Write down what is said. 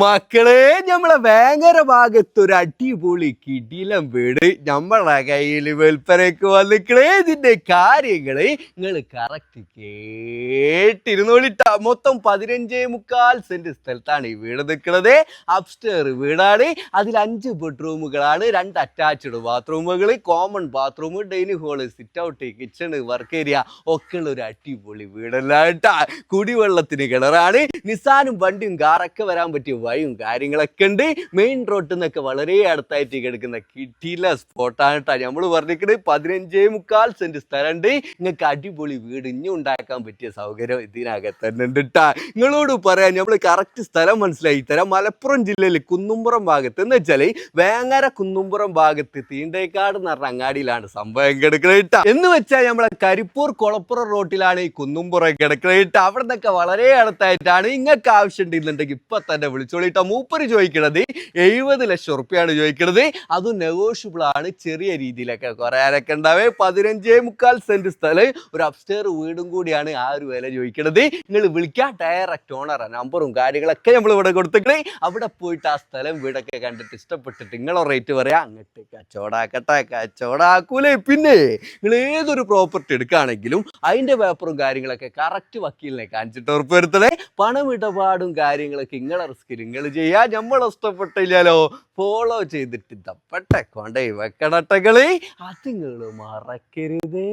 മക്കളെ നമ്മളെ വേങ്ങര ഭാഗത്ത് ഒരു അടിപൊളി കിടിലം വീട്. നമ്മളെ കയ്യിൽ വിൽപ്പനയ്ക്ക് വന്നിക്കണേ. ഇതിന്റെ കാര്യങ്ങൾ നിങ്ങൾ കറക്റ്റ് കേട്ടിരുന്നോളിട്ട. മൊത്തം പതിനഞ്ചേ മുക്കാൽ സെന്റ് സ്ഥലത്താണ് ഈ വീട് നിൽക്കുന്നത് അപ്സ്റ്റേർ വീടാണ്. അതിൽ അഞ്ച് ബെഡ്റൂമുകളാണ് രണ്ട് attached ബാത്റൂമുകൾ common bathroom dining hall sit out kitchen work area ഒക്കെ ഉള്ള ഒരു അടിപൊളി വീടല്ല കേട്ടാ. കുടിവെള്ളത്തിന് കിണറാണ്. നിസാനും വണ്ടിയും കാറൊക്കെ വരാൻ പറ്റിയ വഴിയും കാര്യങ്ങളൊക്കെ ഉണ്ട്. മെയിൻ റോഡിൽ നിന്നൊക്കെ വളരെ അടുത്തായിട്ട് കിടക്കുന്ന കിട്ടിയില്ല സ്പോട്ടാണ് കേട്ടോ. നമ്മൾ പറഞ്ഞിരിക്കുന്നത് പതിനഞ്ചേ മുക്കാൽ സെന്റ് സ്ഥലമുണ്ട്. നിങ്ങൾക്ക് അടിപൊളി വീട് ഇനി ഉണ്ടാക്കാൻ പറ്റിയ സൗകര്യം ഇതിനകത്ത് തന്നെ ഉണ്ട് കേട്ടാ നിങ്ങളോട് പറയാൻ നമ്മൾ കറക്റ്റ് സ്ഥലം മനസ്സിലാക്കി തരാം മലപ്പുറം ജില്ലയിൽ കുന്നുംപുറം ഭാഗത്ത് എന്ന് വെച്ചാൽ വേങ്ങര കുന്നുംപുറം ഭാഗത്ത് തീണ്ടേക്കാട് എന്ന് പറഞ്ഞ അങ്ങാടിയിലാണ് സംഭവം കിടക്കുന്നത് കേട്ടാ എന്ന് വെച്ചാൽ നമ്മളെ കരിപ്പൂർ കൊളപ്പുറം റോട്ടിലാണ് ഈ കുന്നുംപുറം കിടക്കുന്നത് കേട്ടാ അവിടെ നിന്നൊക്കെ വളരെ അടുത്തായിട്ടാണ്. നിങ്ങൾക്ക് ആവശ്യം ഉണ്ടെന്നുണ്ടെങ്കിൽ ഇപ്പൊ തന്നെ വിളിച്ചോളിട്ടാ മൂപ്പര് ചോദിക്കണത് എഴുപത് ലക്ഷം ഉറുപ്പിയാണ് ചോദിക്കണത്. അതും നെഗോഷ്യബിൾ ആണ്. ചെറിയ രീതിയിലൊക്കെ കുറയാനൊക്കെ ഉണ്ടാവേ. പതിനഞ്ചേ മുക്കാൽ സെന്റ് സ്ഥലം. ഒരു അപ്സ്റ്റേർ വീടും കൂടിയാണ് ആ ഒരു വില ചോദിക്കണത്. നിങ്ങൾ വിളിക്കാൻ ഡയറക്റ്റ് ഓണറാ നമ്പറും കാര്യങ്ങളൊക്കെ നമ്മൾ ഇവിടെ കൊടുത്തിട്ട് അവിടെ പോയിട്ട് ആ സ്ഥലം വീടൊക്കെ കണ്ടിട്ട് ഇഷ്ടപ്പെട്ടിട്ട് നിങ്ങളോ റേറ്റ് പറയാ. അങ്ങോട്ട് കച്ചവടാക്കട്ടെ കച്ചവടാക്കൂലേ. പിന്നെ നിങ്ങൾ ഏതൊരു പ്രോപ്പർട്ടി എടുക്കുകയാണെങ്കിലും അതിന്റെ പേപ്പറും കാര്യങ്ങളൊക്കെ കറക്റ്റ് വക്കീലിനെ കാണിച്ചിട്ട് ഉറപ്പ് വരുത്തണേ. പണമിടപാടും കാര്യങ്ങളൊക്കെ നിങ്ങളെ റിസ്ക് നിങ്ങൾ ചെയ്യാ നമ്മൾ ഇഷ്ടപ്പെട്ടില്ലല്ലോ. ഫോളോ ചെയ്തിട്ട് തപ്പട്ടെ കൊണ്ടേ വെക്കണട്ടകളെ അത് നിങ്ങൾ മറക്കരുതേ.